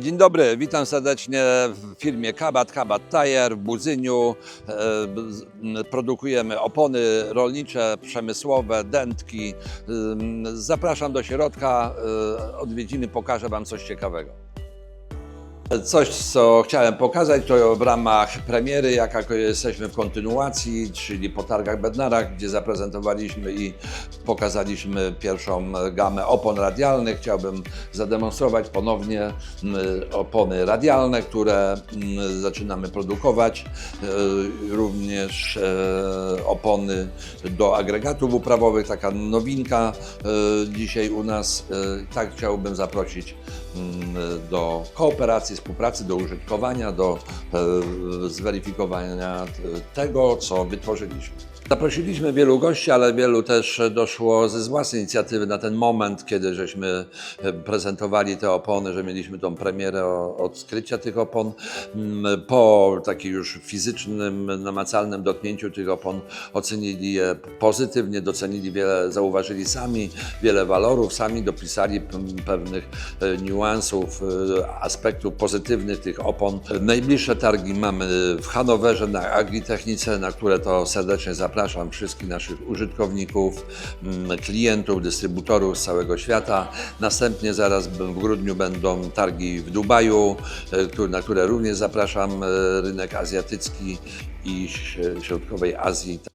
Dzień dobry, witam serdecznie w firmie Kabat, Kabat Tire w Budzyniu. E, Produkujemy opony rolnicze, przemysłowe, dętki. Ym, Zapraszam do środka, e, odwiedziny, pokażę Wam coś ciekawego. Coś, co chciałem pokazać, to w ramach premiery, jaka jesteśmy w kontynuacji, czyli po targach Bednarach, gdzie zaprezentowaliśmy i pokazaliśmy pierwszą gamę opon radialnych. Chciałbym zademonstrować ponownie mm, opony radialne, które mm, zaczynamy produkować. E, Również e, opony do agregatów uprawowych, taka nowinka e, dzisiaj u nas. Tak chciałbym zaprosić do kooperacji, współpracy, do użytkowania, do e, zweryfikowania tego, co wytworzyliśmy. Zaprosiliśmy wielu gości, ale wielu też doszło ze własnej inicjatywy na ten moment, kiedy żeśmy e, prezentowali te opony, że mieliśmy tą premierę odkrycia tych opon. Mm, Po takim już fizycznym, namacalnym dotknięciu tych opon ocenili je pozytywnie, docenili wiele, zauważyli sami wiele walorów, sami dopisali p- pewnych e, niuansów, e, aspektów pozytywnych tych opon. Najbliższe targi mamy w Hanowerze na Agritechnice, na które to serdecznie zapraszam wszystkich naszych użytkowników, mm, klientów, dystrybutorów z całego świata. Następnie zaraz w grudniu będą targi w Dubaju, któ- na które również zapraszam, e, rynek azjatycki i środkowej Azji.